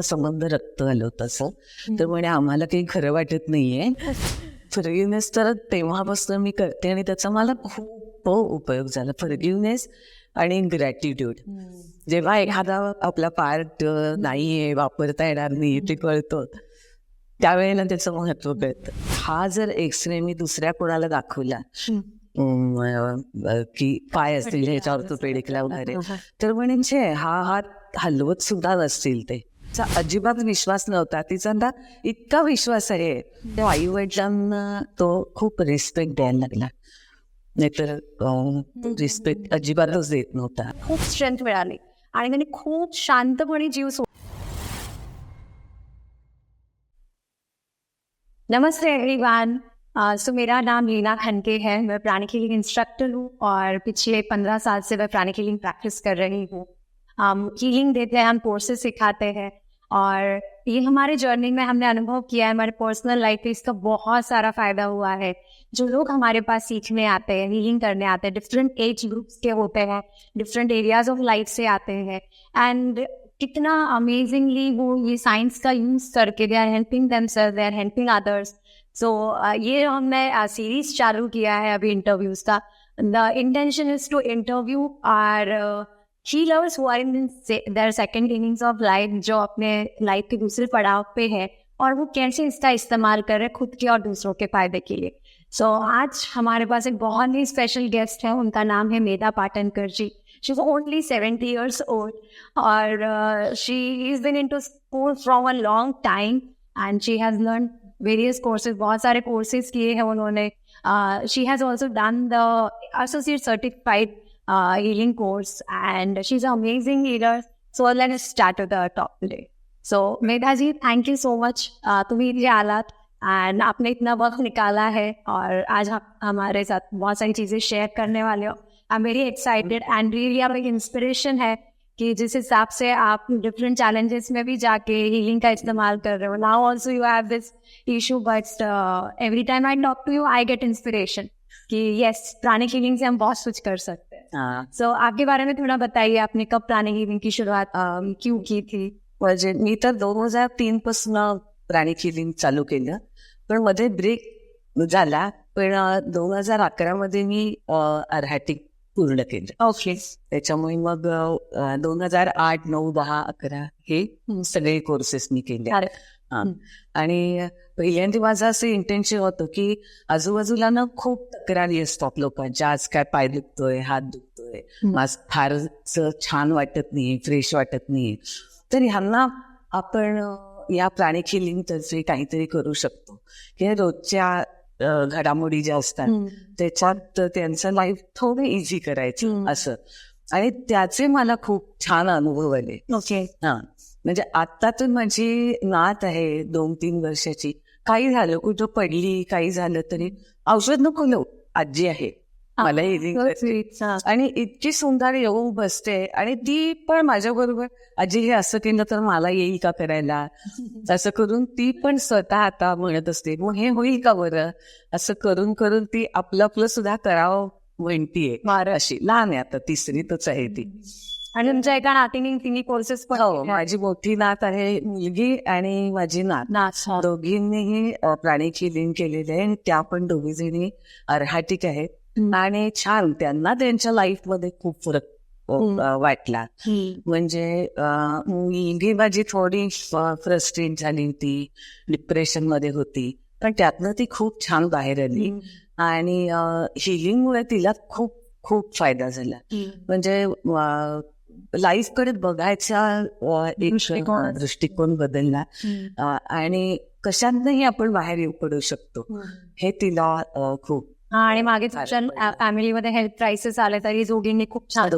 संबंध रक्त आलं होतं असं. तर म्हणे आम्हाला काही खरं वाटत नाहीये. फॉरगिवनेस तर तेव्हापासून मी करते आणि त्याचा मला खूप उपयोग झाला. फॉरगिवनेस आणि ग्रॅटिट्यूड. जेव्हा एखादा आपला पार्ट नाहीये वापरता येणार नाही ते कळतं. त्यावेळेला त्याचं महत्त्व कळतं. हा जर एक्सरे मी दुसऱ्या कोणाला दाखवला की पाय असतील ह्याच्या ऑर्थोपेडिकला वगैरे तर म्हणजे हा हात हलवत सुद्धा नसतील ते. तिचा अजिबात विश्वास नव्हता. तिचा इतका विश्वास आहे. त्या आई वडिलांना तो खूप रिस्पेक्ट द्यायला लागला. नाहीतर रिस्पेक्ट अजिबातच देत नव्हता. खूप स्ट्रेंथ मिळाली. आणि त्यांनी खूप शांतपणे जीव सोड नमस्ते एवरीवन सो मेरा नाम लीना खनके है. मैं प्राणी हीलिंग इंस्ट्रक्टर हूँ और पिछले पंद्रह साल से मैं प्राणी हीलिंग प्रैक्टिस कर रही हूँ। हम हीलिंग देते हैं हम कोर्सेज सिखाते हैं। और ये हमारे जर्नी में हमने अनुभव किया है। हमारे पर्सनल लाइफ में इसका बहुत सारा फ़ायदा हुआ है। जो लोग हमारे पास सीखने आते हैं हीलिंग करने आते हैं डिफरेंट एज ग्रुप्स के होते हैं डिफरेंट एरियाज़ ऑफ़ लाइफ से आते हैं। एंड कितना अमेजिंगली वो ये साइंस का यूज़ करके they are helping they are helping others so ये हमने सीरीज़ चालू किया है अभी इंटरव्यूज़ का। The intention is to interview our healers who are in their second innings of life जो अपने लाइफ के दूसरे पड़ाव पे है और वो कैसे इसका इस्तेमाल कर रहे हैं खुद के और दूसरों के फ़ायदे के लिए। सो so, आज हमारे पास एक बहुत ही स्पेशल गेस्ट है उनका नाम है Medha Patankar ji. She is only seventy years old और she is been in to school from a long time and she has learn various courses बहुत सारे कोर्सेज किए हैं उन्होंने। She has also done the associate certified healing course, and she's an amazing healer. So let us start with the talk today so thank you so much तुम्हें इतने आलात end आपने इतना वक्त निकाला है, और आज आप हमारे साथ बहुत सारी चीज़ें शेयर करने वाले हो। I am very excited and really आप एक इंस्पिरेशन है कि जिस हिसाब से आप डिफरेंट चैलेंजेस में भी जाके हीलिंग का इस्तेमाल कर रहे हो। Now also you have this issue but every time I talk to you I get inspiration कि यस प्राणिक हीलिंग से हम बहुत कुछ कर सकते हैं. सो so, आपके बारे में थोड़ा बताइए आपने कब प्राणिक हीलिंग की शुरुआत क्यों की थी? म्हणजे मी तर दोन हजार तीन पासून प्राणिक हिलिंग चालू केलं पण मध्ये ब्रेक झाला पण दोन हजार अकरा मध्ये मी अरहॅटिक पूर्ण केलं. ओके त्याच्यामुळे मग दोन हजार आठ नऊ दहा अकरा हे सगळे कोर्सेस मी केले. आणि पहिल्यांदा माझं असं इंटेन्शन होतं की आजूबाजूला ना खूप तक्रारी असतात लोकांच्या आज काय पाय दुखतोय हात दुखतोय. हं. आज फारच छान वाटत नाही फ्रेश वाटत नाही तर ह्यांना आपण या हिलिंग तर्फे काहीतरी करू शकतो. की रोजच्या घडामोडी ज्या असतात. त्याच्यात त्यांचं लाईफ थोडं इझी करायचं. असं. आणि त्याचे मला खूप छान अनुभव आले. ओके. हा. म्हणजे आता तर माझी नात आहे दोन तीन वर्षाची. काही झालं कुठं पडली काही झालं तरी. औषध नको लो आजी आहे. मला. आणि इतकी सुंदर येऊन बसते. आणि ती पण माझ्या बरोबर आजी हे असं केलं तर मला येईल का करायला? असं करून ती पण स्वतः आता म्हणत असते मग हे होईल का बरं? असं करून करून ती आपलं आपलं सुद्धा करावं म्हणतीये. अशी लहान आहे आता तिसरीतच आहे ती. आणि तुमच्या एका नातीने तिन्ही कोर्सेस पण हो. माझी मोठी नात आहे मुलगी आणि माझी नात नाच. दोघींनीही अ, प्राणिक हिलिंग केलेले आहे आणि त्या पण दोघी जणी अर्हाटिक आहेत. आणि छान त्यांना त्यांच्या लाईफमध्ये खूप फरक वाटला. म्हणजे मुलगी माझी थोडी फ्रस्ट्रेट झाली होती डिप्रेशनमध्ये होती पण त्यातनं ती खूप छान बाहेर आली आणि हिलिंगमुळे तिला खूप खूप फायदा झाला. म्हणजे लाईफकडे बघायचा दृष्टिकोन. बदलला आणि कशातनंही आपण बाहेर येऊ पडू शकतो हे तिला अ, खूप हा, आणि मागे. फॅमिलीमध्ये हेल्थ क्रायसिस आले तरी जोगींनी खूप छान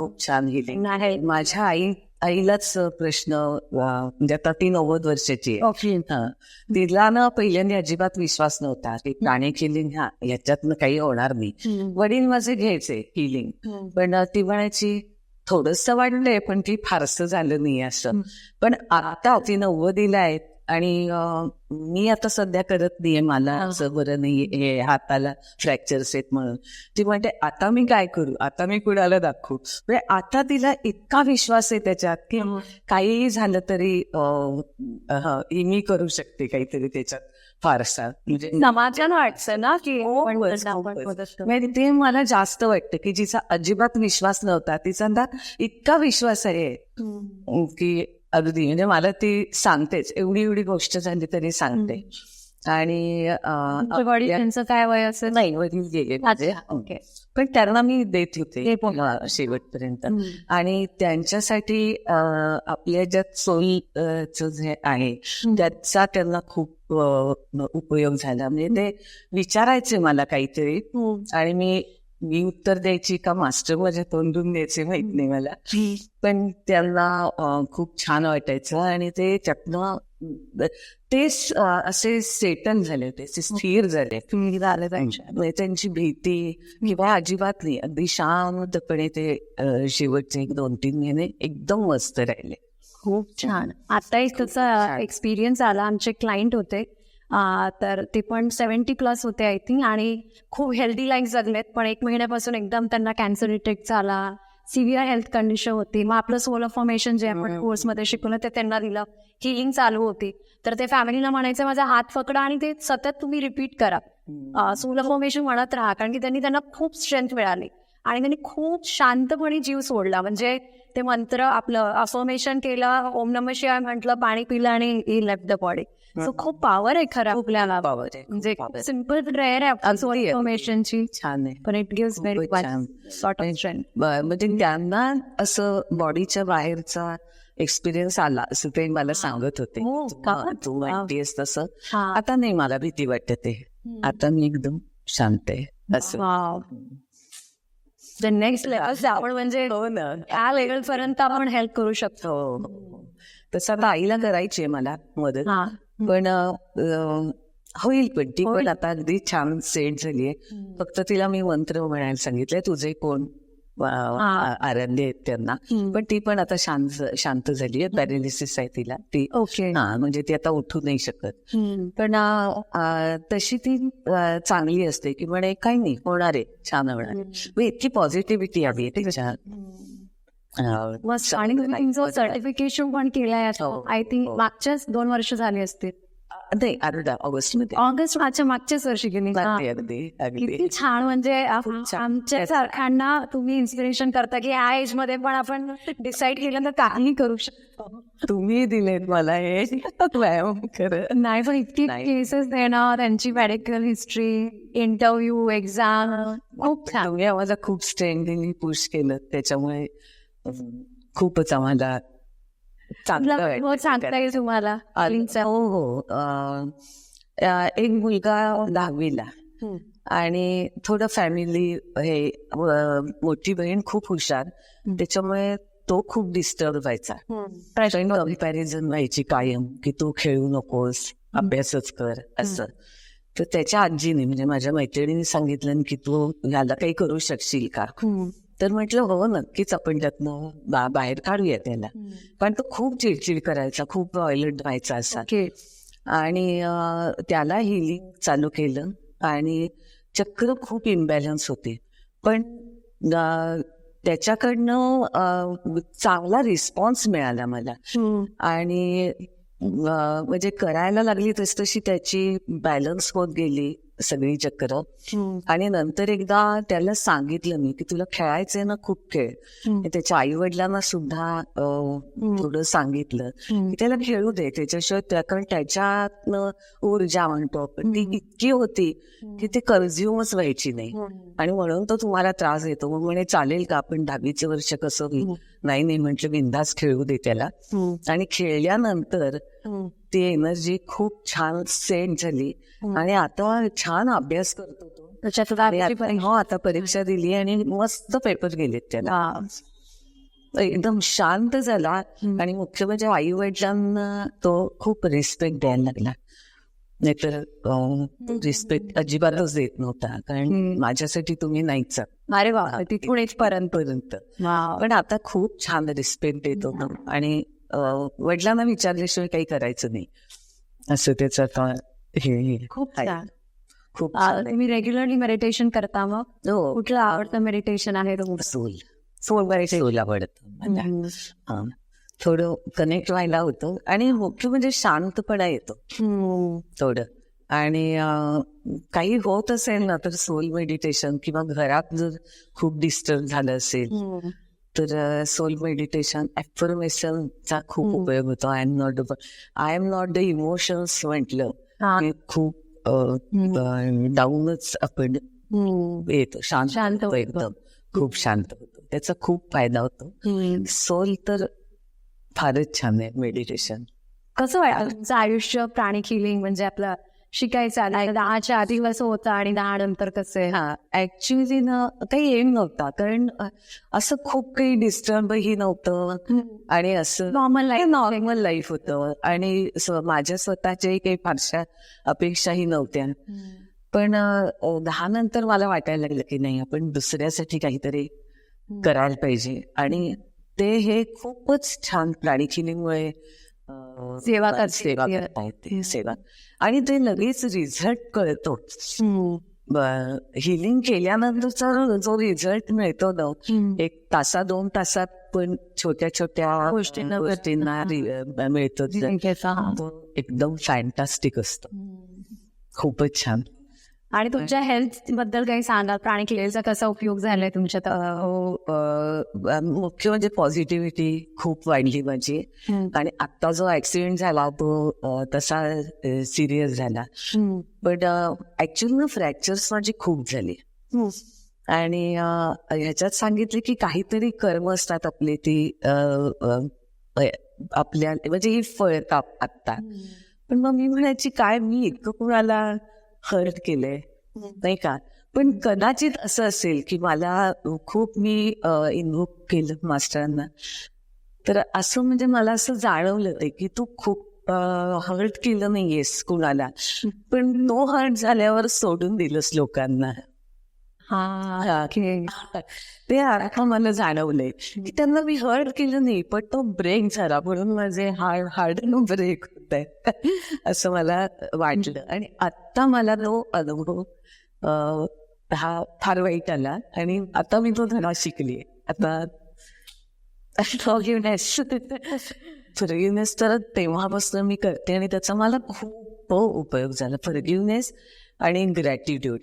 खूप छान आहे माझ्या आई आईलाच प्रश्न म्हणजे आता ती नव्वद वर्षाची हा. तिला ना पहिल्यांदा अजिबात विश्वास नव्हता की प्राणिक हिलिंग हा याच्यातनं काही होणार नाही. वडील माझे घ्यायचे हिलिंग हम्म. पण ती म्हणायची थोडस वाढलंय पण ती फारसं झालं नाही असं. पण आता ती नव्वदीला आहेत आणि मी आता सध्या करत नाहीये मला. असं बरं नाही हे हाताला फ्रॅक्चर्स आहेत म्हणून. ती म्हणते आता मी काय करू? आता मी कुणाला दाखवू? म्हणजे आता तिला इतका विश्वास आहे त्याच्यात की काहीही झालं तरी मी करू शकते काहीतरी त्याच्यात. फारसा म्हणजे समाजाला वाटतं ना की. म्हणजे ते मला जास्त वाटतं की जिचा अजिबात विश्वास नव्हता तिचा इतका विश्वास आहे. की अगदी म्हणजे मला ती सांगतेच एवढी एवढी गोष्ट झाली तरी सांगते आणि त्यांचं काय वय असेल नाही वडील गेले ओके. पण त्यांना मी देत होते. हा, शेवटपर्यंत. आणि त्यांच्यासाठी आपल्या ज्यात सोयीचं जे आहे त्याचा त्यांना खूप उपयोग झाला म्हणजे ते विचारायचे मला काहीतरी हम्म. आणि मी मी उत्तर द्यायची का मास्टर माझ्या तोंडून द्यायचे माहीत नाही मला. पण त्यांना खूप छान वाटायचं आणि ते त्यातनं ते असे सेटल झाले होते स्थिर झाले. तुम्ही झालं त्यांच्या म्हणजे त्यांची भीती किंवा अजिबात नाही अगदी शांतपणे ते शेवटचे एक दोन तीन महिने एकदम मस्त राहिले. खूप छान. आता एक त्याचा. एक्सपिरियन्स आला. आमचे क्लायंट होते. तर ते पण सेवन्टी प्लस होते आय थिंक आणि खूप हेल्दी लाईफ जगलेत. पण एक महिन्यापासून एकदम त्यांना कॅन्सर डिटेक्ट झाला. सिव्हिअर हेल्थ कंडिशन होती. मग आपलं सोलर फॉर्मेशन जे आपण. कोर्समध्ये शिकवलं ते त्यांना दिलं. हिलिंग चालू होती. तर ते फॅमिलीला म्हणायचं माझा हात पकडा आणि ते सतत तुम्ही रिपीट करा. सोलर फॉर्मेशन म्हणत राहा. कारण की त्यांनी त्यांना खूप स्ट्रेंथ मिळाली. आणि त्यांनी खूप शांतपणे जीव सोडला. म्हणजे ते मंत्र आपलं अफर्मेशन केलं ओम नम शिवाय म्हटलं पाणी पिलं आणि he left the body so खूप पॉवर आहे खरं आपल्याला power आहे, म्हणजे. सिंपल प्रेयर आहे अगदी, सोलर अगदी. फॉर्मेशनची छान आहे पण it gives very. Sort of म्हणजे त्यांना असं बॉडीच्या बाहेरचा एक्सपिरियन्स आला असं ते मला सांगत होते तू- वाटतेस तसं आता नाही मला भीती वाटते ते आता मी एकदम शांत आहे असं द नेक्स्ट लेवल आपण म्हणजे हो ना या लेवल पर्यंत आपण हेल्प करू शकतो तसं आता आईला करायची मला मदत हा पण होईल पण ती पण. आता अगदी छान सेट झालीये फक्त तिला मी मंत्र म्हणायला सांगितलंय तुझे कोण. आरण्य आहेत त्यांना. पण ती पण आता शांत शांत झालीये पॅरालिसिस आहे तिला. ती ओके. हा म्हणजे ती आता उठू नाही शकत. पण तशी ती चांगली असते की म्हणे काही नाही होणार आहे छान होणार आहे. इतकी पॉझिटिव्हिटी हवी आहे त्याच्यात अं, मस्त. आणि तुम्ही सर्टिफिकेशन पण केलंय हो, आय थिंक. मागच्याच दोन वर्ष झाली असतील. नाही अर्धा ऑगस्टमध्ये ऑगस्ट माझ्या मागच्याच वर्षी केली अगदी किती छान. म्हणजे. आमच्या सारख्यांना तुम्ही इन्स्पिरेशन करता की या एजमध्ये पण आपण डिसाईड केलं तर काही करू शकतो. तुम्ही दिलेत मला हे. नाही पण इतकी. केसेस देणं त्यांची मेडिकल हिस्ट्री इंटरव्ह्यू एक्झाम खूप छान. आम्हाला खूप स्ट्रेंथली पुश केलं. त्याच्यामुळे खूपच आम्हाला. हो सांगता येईल तुम्हाला. हो हो. एक मुलगा दहावीला. आणि थोडं फॅमिली हे मोठी बहीण खूप हुशार. त्याच्यामुळे तो खूप डिस्टर्ब व्हायचा. कंपॅरिझन व्हायची कायम की तू खेळू नकोस अभ्यासच कर असं. तर त्याच्या आजीने म्हणजे माझ्या मैत्रिणीने सांगितलं की तू ह्याला काही करू शकशील का. तर म्हटलं हो नक्कीच आपण त्यातनं बा- बाहेर काढूया त्याला. पण तो खूप चिडचिड करायचा खूप व्हायलंट व्हायचा असा. ओके. आणि त्याला हिलिंग चालू केलं आणि चक्र खूप इम्बॅलन्स होते. पण त्याच्याकडनं चांगला रिस्पॉन्स मिळाला मला. आणि म्हणजे करायला लागली तस तशी त्याची बॅलन्स होत गेली. सगळी चक्र. हम्म. आणि नंतर एकदा त्याला सांगितलं मी की तुला खेळायचंय ना खूप खेळ. त्याच्या आई वडिलांना सुद्धा थोडं सांगितलं. की त्याला खेळू दे त्याच्याशिवाय त्या- कारण त्याच्यातनं ऊर्जा म्हणतो आपण. ती इतकी होती की ते कन्झ्युमच व्हायची नाही. आणि म्हणून तो तुम्हाला त्रास येतो मग म्हणे चालेल का आपण दहावीचं वर्ष कसं होईल? नाही नाही म्हटलं बिंदास खेळू दे त्याला. हम्म. आणि खेळल्यानंतर. ती एनर्जी खूप छान सेट झाली. आणि आता छान अभ्यास करतो तो. हो आता परीक्षा दिली आणि मस्त पेपर गेलेत त्याला. हा. एकदम शांत झाला. आणि मुख्य म्हणजे आई वडिलांना तो खूप रिस्पेक्ट द्यायला लागला. नाहीतर रिस्पेक्ट अजिबातच देत नव्हता. कारण माझ्यासाठी तुम्ही नाहीच. अरे वा तिथून इथपर्यंत. पर्यंत. पण आता खूप छान रिस्पेक्ट देतो आणि वडिलांना विचारल्याशिवाय काही करायचं नाही. असं त्याचं आता हे खूप खूप. तुम्ही रेग्युलरली मेडिटेशन करता मग? हो. कुठलं आवडतं मेडिटेशन आहे सोल. सोल सोल आवडतं. थोडं कनेक्ट व्हायला होतं. आणि मुख्य म्हणजे शांतपणा येतो. थोडं. आणि काही होत असेल ना तर सोल मेडिटेशन किंवा घरात जर खूप डिस्टर्ब झालं असेल. तर सोल मेडिटेशन चा खूप. उपयोग होतो. I am not I am not the emotions म्हटलं खूप डाऊनच आपण. येतो. शांत शांत. एकदम. खूप शांत होतो. त्याचा खूप फायदा होतो. सोल तर फारच छान आहे मेडिटेशन कसं वाटतं तुमचं आयुष्य प्राणी हिलिंग म्हणजे आपलं शिकायचं आलं दहाच्या आधी कसं होतं आणि दहा नंतर कसं आहे? हा. ऍक्च्युली ना काही एम नव्हता. कारण असं खूप काही डिस्टर्बही नव्हतं. आणि असं नॉर्मल लाईफ नॉर्मल लाईफ होतं. आणि माझ्या स्वतःच्याही काही फारशा अपेक्षाही नव्हत्या. पण दहा नंतर मला वाटायला लागलं की नाही आपण दुसऱ्यासाठी काहीतरी करायला पाहिजे. आणि ते हे खूपच छान प्राणी खिलीमुळे अ, सेवा करते. सेवा आणि ते लगेच रिझल्ट कळतो. हिलिंग केल्यानंतरचा जो रिझल्ट मिळतो ना एक तासा दोन तासात पण छोट्या छोट्या गोष्टींना गोष्टींना रि- मिळतो तो एकदम फॅन्टास्टिक असतो. खूपच छान. आणि तुमच्या हेल्थबद्दल काही सांगा. प्राणी हिलिंगचा कसा उपयोग झालाय तुमच्या अ, मुख्य म्हणजे पॉझिटिव्हिटी खूप वाढली माझी. आणि आता जो ऍक्सिडेंट झाला तो तसा सिरियस झाला. पण ऍक्च्युअली ना फ्रॅक्चर्स माझी खूप झाली. आणि ह्याच्यात सांगितले की काहीतरी कर्म असतात आपले ती आपल्या म्हणजे ही फळतात आत्ता पण मग मी म्हणायची काय? मी इतकं कुणाला हर्ट केलंय. नाही का? पण कदाचित असं असेल की मला खूप मी इन्व्होक केलं मास्टरांना तर असं म्हणजे मला असं जाणवलं की तू खूप हर्ट केलं नाहीयेस कुणाला. पण नो हर्ट झाल्यावर सोडून दिलंस लोकांना. हा. ते आता मला जाणवलंय. की त्यांना मी हर्ट केलं नाही पण तो ब्रेक झाला. म्हणून माझे हार्ड हार्ड ब्रेक होत आहे असं मला वाटलं. आणि आत्ता मला तो अनुभव हा फार वाईट आला. आणि आता मी तो धडा शिकली आता फॉरगिवनेस फॉरगिवनेस तर तेव्हापासून मी करते आणि त्याचा मला खूप उपयोग झाला. फॉरगिवनेस आणि ग्रॅटिट्यूड.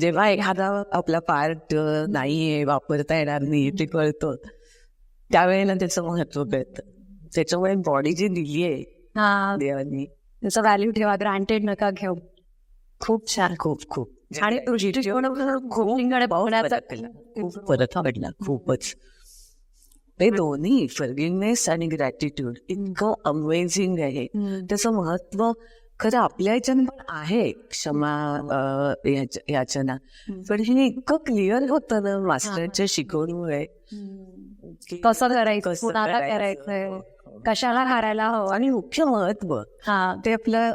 जेव्हा एखादा आपला पार्ट नाहीये वापरता येणार नाही ते कळतं. त्यावेळेला त्याचं महत्त्व कळतं. त्याच्यामुळे बॉडी जी दिली आहे हा. देवानी. त्याचा व्हॅल्यू ठेवा ग्रांटेड नका घेऊ. खूप छान. खूप खूप. आणि गोष्टींकडे बघण्याचा खूप फरक पडला. खूपच. ते दोन्ही फर्गिवनेस आणि ग्रॅटिट्यूड इतकं अमेझिंग आहे. त्याचं महत्त्व खरं आपल्या ह्याच्यानं पण आहे क्षमा अं, ह्याच्या- ह्याच्यानं पण हे इतकं क्लिअर होतं ना मास्टरच्या शिकवणीमुळे. कसं करायचं करायचं. कशाला करायला हवं आणि मुख्य महत्त्व हा. ते आपलं.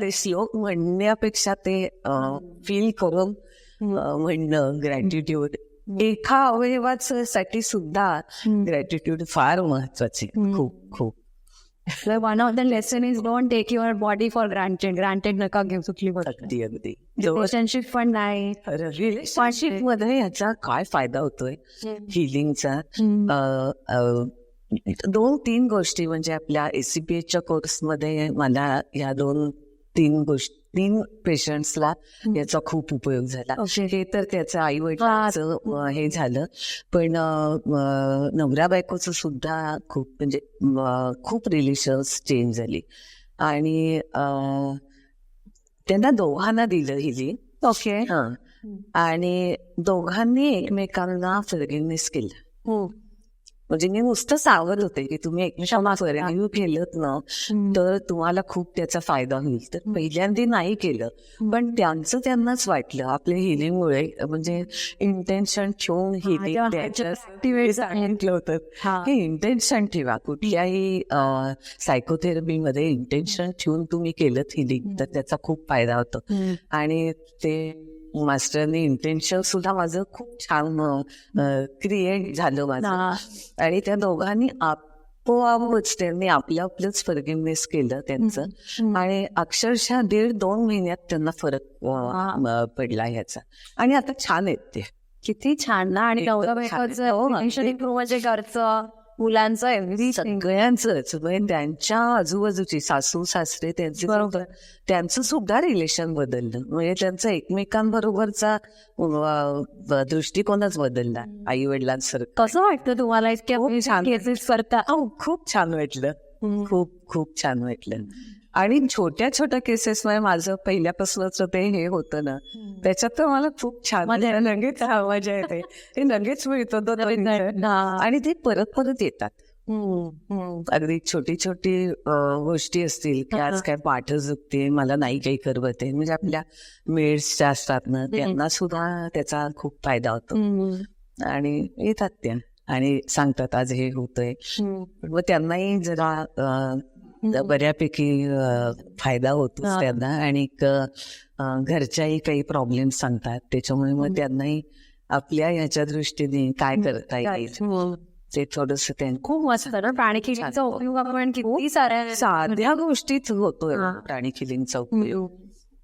ते श्लोक म्हणण्यापेक्षा ते फील करून म्हणणं ग्रॅटिट्यूड एका अवयवासाठी सुद्धा ग्रॅटिट्यूड फार महत्त्वाचे खूप खूप. One of the lesson is don't take your body for granted granted नका घेऊ चुकली अगदी अगदी. रिलेशनशिप पण नाही. रिलेशनशिपमध्ये याचा काय फायदा होतोय? हिलिंगचा दोन तीन गोष्टी म्हणजे आपल्या एसीपीएचच्या कोर्समध्ये मला या दोन तीन गोष्टी तीन पेशंट्सला याचा खूप उपयोग झाला. हे तर त्याचं आई वडिलांचं हे झालं. पण नवरा बायकोचं सुद्धा खूप म्हणजे खूप रिलेशन्स चेंज झाली. आणि त्यांना दोघांना दिलं हिली ओके. हा. आणि दोघांनी एकमेकांना फॉरगिवनेस केलं. म्हणजे मी नुसतं सावध होते की तुम्ही एकमेकांना फॉरगिव्ह केलं ना तर तुम्हाला खूप त्याचा फायदा होईल. तर पहिल्यांदा नाही केलं. पण त्यांचं त्यांनाच वाटलं. आपल्या हिलिंगमुळे म्हणजे इंटेन्शन ठेवून activate सांगितलं होतं. हा. हे इंटेन्शन ठेवा. कुठल्याही सायकोथेरपीमध्ये इंटेन्शन ठेवून तुम्ही केलं हिलिंग तर त्याचा खूप फायदा होतो. आणि ते मास्टरने इंटेन्शन सुद्धा माझं खूप छान क्रिएट झालं माझं. आणि त्या दोघांनी आपोआपच त्यांनी आपलं आपलंच फॉरगिवनेस केलं त्यांचं. आणि अक्षरशः दीड दोन महिन्यात त्यांना फरक पडला ह्याचा. आणि आता छान आहेत ते. किती छान ना. आणि हो, म्हणजे घरचं. मुलांचं एव्हरीथिंग सगळ्यांचंच म्हणजे त्यांच्या आजूबाजूची सासू सासरे त्यांचे बरोबर. त्यांचं सुद्धा रिलेशन बदललं. म्हणजे त्यांचा एकमेकांबरोबरचा दृष्टिकोनच बदलला आई वडिलांसारखं कसं वाटतं तुम्हाला इतक्या खूप छान. केसेस करता हो खूप छान वाटलं. खूप खूप छान वाटलं. आणि छोट्या छोट्या केसेस मध्ये माझं पहिल्यापासूनच ते हे होतं ना. त्याच्यात तर मला खूप छान मजा लगेच मजा येते. ते लगेच मिळतं. आणि ते परत परत येतात. अगदी छोटी छोटी गोष्टी असतील की आज काय पाठ झुकते मला नाही काही करवत. म्हणजे आपल्या मेड्स ज्या असतात ना त्यांना सुद्धा त्याचा खूप फायदा होतो. आणि येतात त्या. आणि सांगतात आज हे होतंय. मग त्यांनाही जरा अं, बऱ्यापैकी फायदा होतो हा. त्यांना आणि घरच्याही काही प्रॉब्लेम सांगतात. त्याच्यामुळे मग त्यांनाही आपल्या ह्याच्या दृष्टीने काय करता येईल ते थोडस खूप मस्त. ना प्राणी किडीचा उपयोग आपण किती साऱ्या साध्या गोष्टीच होतोय हा. प्राणी किलिंगचा उपयोग.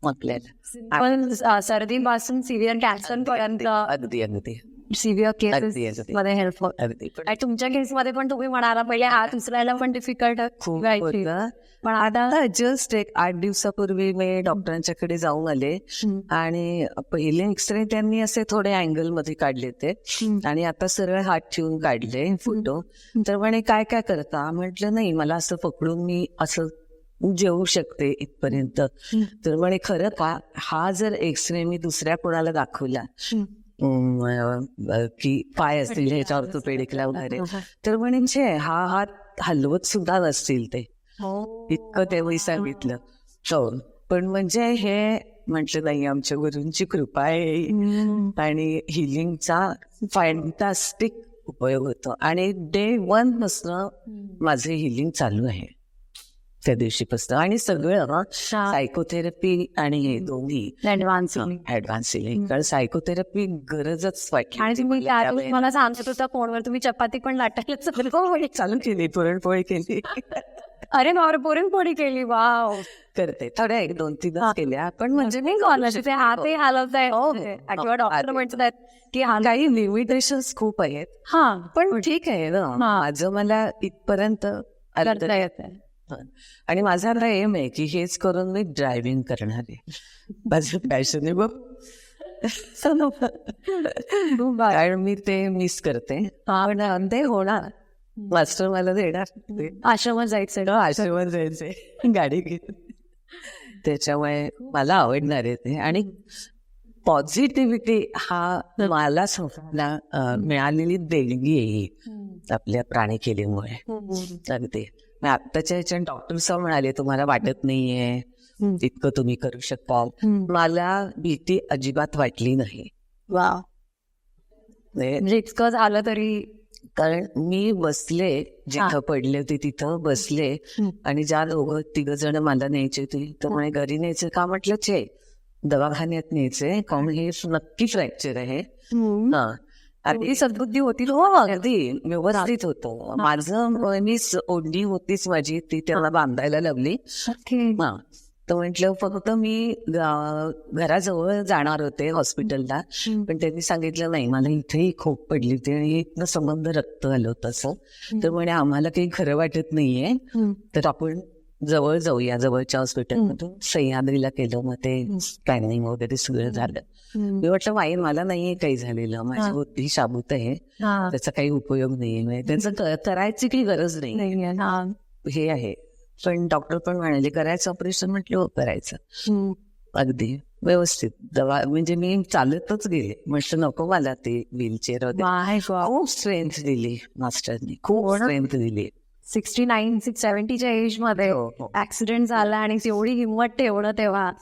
आपल्याला. पण सर्दी पासून सिव्हिअर कॅन्सर पर्यंत अगदी अगदी. Severe cases. मध्ये हेल्प आणि तुमच्या केस मध्ये पण तुम्ही म्हणाला पहिले हात उचलायला पण डिफिकल्ट. पण आता जस्ट एक आठ दिवसापूर्वी मी डॉक्टरांच्याकडे जाऊन आले. आणि पहिले एक्सरे त्यांनी असे थोडे अँगलमध्ये काढले ते आणि आता सरळ हात ठेवून काढले फोटो तर म्हणे काय काय करता? म्हटलं नाही मला असं पकडून मी असं जेवू शकते इथपर्यंत. तर म्हणे खरं का? हा जर एक्सरे मी दुसऱ्या कोणाला दाखवला की पाय असतील ह्याच्या ऑर्थोपेडिकला वगैरे तर म्हणे "छे, हा हात हलवत सुद्धा नसतील ते. इतकं तेव्हाही सांगितलं. हो. पण म्हणजे हे म्हटलं नाही आमच्या गुरूंची कृपा आहे. आणि हिलिंगचा फॅन्टास्टिक उपयोग होतो. आणि डे वन पासन माझे हिलिंग चालू आहे. त्या दिवशीपासून आणि सगळं सायकोथेरपी आणि हे दोन्ही. ऍडव्हान्स ऍडव्हान्स हिलिंग कारण सायकोथेरपी गरजच वाटली मला. सांगत होता फोनवर तुम्ही चपाती पण लाटायला चालू केली. चालू केली पुरणपोळी केली. अरे नवर पुरणपोळी केली वाव. करते थोड्या एक दोन हा. तीनच केल्या पण म्हणजे मी ते हातही हलवताय. हो, हो. किंवा डॉक्टर. म्हणतात की हा काही लिमिटेशन्स खूप आहेत. हा. पण ठीक आहे ना. हा. माझं मला इथपर्यंत येते हं. आणि माझा आता एम आहे की हेच करून मी ड्रायव्हिंग करणार आहे. माझं पॅशन आहे बघ. कारण मी ते मिस करते. पण ते होणार. मास्टर मला देणार. आश्रमात सगळं आश्रमात जायचंय. गाडी घेऊन. त्याच्यामुळे मला आवडणार आहे ते. आणि पॉझिटिव्हिटी हा मला मिळालेली देणगी आहे. आपल्या प्राणी केलीमुळे अगदी. आत्ताच्या ह्याच्यात डॉक्टर असं म्हणाले तुम्हाला वाटत नाहीये इतकं तुम्ही करू शकता मला भीती अजिबात वाटली नाही. वा म्हणजे म्हणजे इतकं झालं तरी कारण मी बसले जिथं पडले होते तिथं बसले. आणि ज्या दोघं तिघ जण मला न्यायचे होते. तर म्हणे घरी न्यायचं का? म्हटलं छे दवाखान्यात न्यायचंय. कारण हे नक्की फ्रॅक्चर आहे. हा. ती आणि सद्बुद्धी होती हो अगदी. व्यवस्थित होतं. माझं मी ओढणी होतीच माझी ती त्याला बांधायला लागली हा. तर म्हटलं फक्त मी घराजवळ जाणार होते हॉस्पिटलला. पण त्यांनी सांगितलं नाही मला इथेही खोप पडली होती आणि इथनं संबंध रक्त आलं होतं असं. तर म्हणे आम्हाला काही खरं वाटत नाहीये. तर आपण जवळ जाऊया जवळच्या हॉस्पिटलमधून सह्याद्रीला केलं मग ते स्कॅनिंग वगैरे सगळं झालं. मी म्हटलं माई मला नाहीये काही झालेलं. माझी हा. बुद्धी शाबूत आहे. त्याचा काही उपयोग नाहीये. म्हणजे त्याचं करायची काही गरज नाही. हा. आहे. पण डॉक्टर पण म्हणाले करायचं ऑपरेशन म्हटलं हो करायचं. अगदी. व्यवस्थित. दवा म्हणजे मी चालतच गेले. म्हटलं नको मला ते व्हीलचेअर वगैरे. खूप स्ट्रेंथ दिली मास्टरनी. खूप? स्ट्रेंथ दिली. सिक्स्टी नाईन सिक्स सेव्हन्टीच्या एजमध्ये हो, हो. ऍक्सिडेंट झाला आणि तेवढी हिंमत ठेवणं तेव्हा.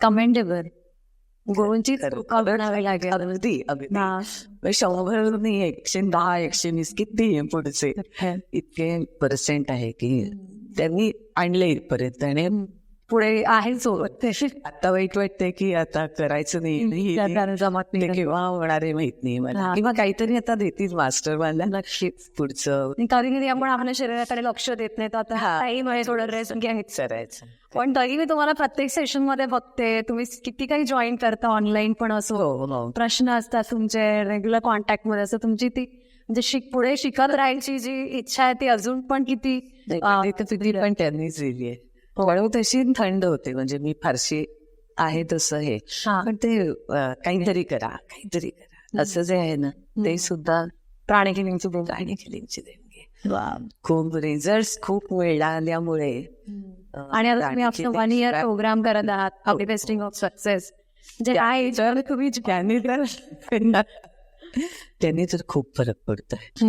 कमेंडेबल. लागेल. अगदी अगदी. हा. म्हणजे शंभर नाही एकशे दहा एकशे वीस किती पुढचे? इतके पर्सेंट आहे की त्यांनी आणले इथपर्यंत आणि पुढे आहे सोबत. आता वाईट वाटतंय की आता करायचं नाही. जमत नाही. केव्हा होणार आहे माहीत नाही मला. किंवा काहीतरी आता देतील मास्टर मला. नक्कीच. पुढचं. कधी कधी आपण आपल्या शरीराकडे लक्ष देत नाही तर आता हा. टाईम आहे थोडं रेस्ट घ्यायचं. करायचं. पण तरी मी तुम्हाला प्रत्येक सेशनमध्ये बघते तुम्ही किती काही जॉईन करता ऑनलाईन पण असो. हो हो. प्रश्न असतात तुमचे रेग्युलर कॉन्टॅक्टमध्ये असं. तुमची ती म्हणजे शिक पुढे शिकत राहायची जी इच्छा आहे ती अजून पण किती पण त्यांनीच दिली आहे. म्हणून तशी थंड होते. म्हणजे मी फारशी आहे तसं हे. हा. पण ते काहीतरी करा काहीतरी करा. असं जे आहे ना ते सुद्धा प्राणी किलिंगची बोल आणि केलीची देणगी खूप रिझल्ट खूप मिळाल्यामुळे आणि आता तुम्ही आपलं वन इयर प्रोग्राम करत आहात आपली टेस्टिंग ऑफ सक्सेस म्हणजे हा age तर तुम्ही ज्ञानी तर त्यांनी तर खूप फरक पडतोय.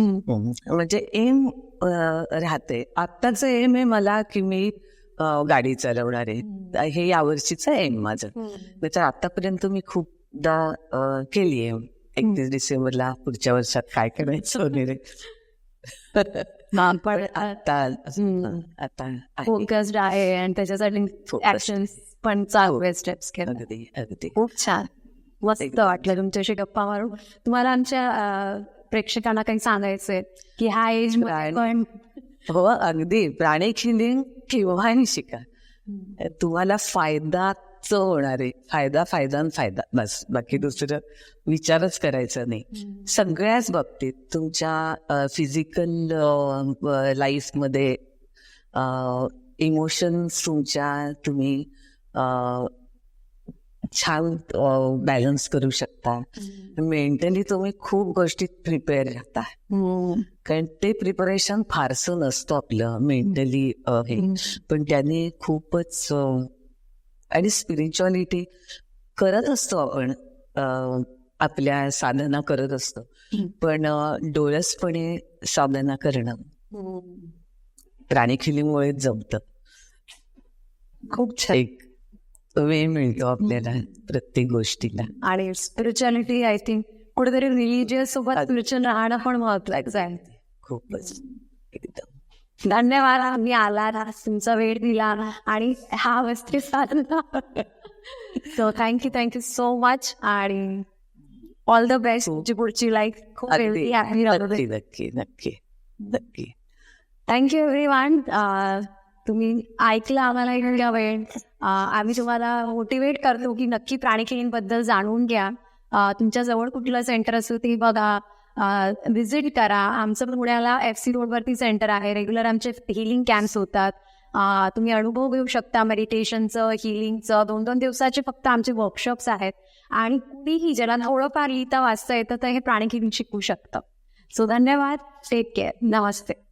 म्हणजे एम राहते. आत्ताचं एम आहे मला की मी गाडी चालवणार आहे. हे यावर्षीचं एम माझं. नाही तर आतापर्यंत मी खूपदा केली आहे. एकतीस डिसेंबरला पुढच्या वर्षात काय करायचं वगैरे. हा, पण आता आता आहे. फोकस्ड आहे आणि त्याच्यासाठी. ऍक्शन पण चालू आहे स्टेप्स अगदी अगदी. खूप छान. मस्त वाटलं तुमच्याशी गप्पा मारून. तुम्हाला आमच्या प्रेक्षकांना काही सांगायचंय? की हा एज? पण हो अगदी. प्राणी खिलिंग केव्हाही शिका तुम्हाला फायदाच होणार आहे. फायदा फायदा आणि फायदा. बस. बाकी दुसरं विचारच करायचा नाही. सगळ्याच बाबतीत तुमच्या फिजिकल लाईफमध्ये इमोशन्स तुमच्या तुम्ही छान बॅलन्स करू शकता. मेंटली तुम्ही खूप गोष्टीत प्रिपेअर राहता कारण ते प्रिपरेशन फारसं नसतं आपलं मेंटली हे. पण त्याने खूपच आणि स्पिरिच्युअलिटी करत असतो आपण आपल्या साधना करत असतो. पण डोळसपणे साधना करणं प्राणीखिलीमुळे जमतं. खूप छान. एक वेळ मिळतो आपल्याला प्रत्येक गोष्टीला आणि स्पिरिच्युअलिटी आय थिंक कुठेतरी रिलिजियस सोबत स्पिरिच्युअल राहणं पण महत्वाचं आहे खूपच एकदम धन्यवाद आम्ही आला तुमचा वेळ दिला आणि हा वस्ती साधला so thank you thank you so much आणि ऑल द बेस्ट तुमची पुढची लाईफ खूप नक्की नक्की नक्की थँक्यू एव्हरी वन तुम्ही ऐकलं आम्हाला इतक्या वेळ. आम्ही तुम्हाला मोटिवेट करतो की नक्की प्राणी जाणून घ्या. तुमच्या जवळ कुठलं सेंटर असो ते बघा. व्हिजिट करा. आमचं पुण्याला एफ सी रोडवरती सेंटर आहे. रेग्युलर आमचे हिलिंग कॅम्प्स होतात. तुम्ही अनुभव घेऊ शकता मेडिटेशनचं हिलिंगचं दोन दोन दिवसाचे फक्त आमचे वर्कशॉप्स आहेत. आणि कुणीही ज्याला थोडंफार लिहिता वाचता येतं तर हे प्राणी शिकू शकतं. सो धन्यवाद. टेक केअर नमस्ते.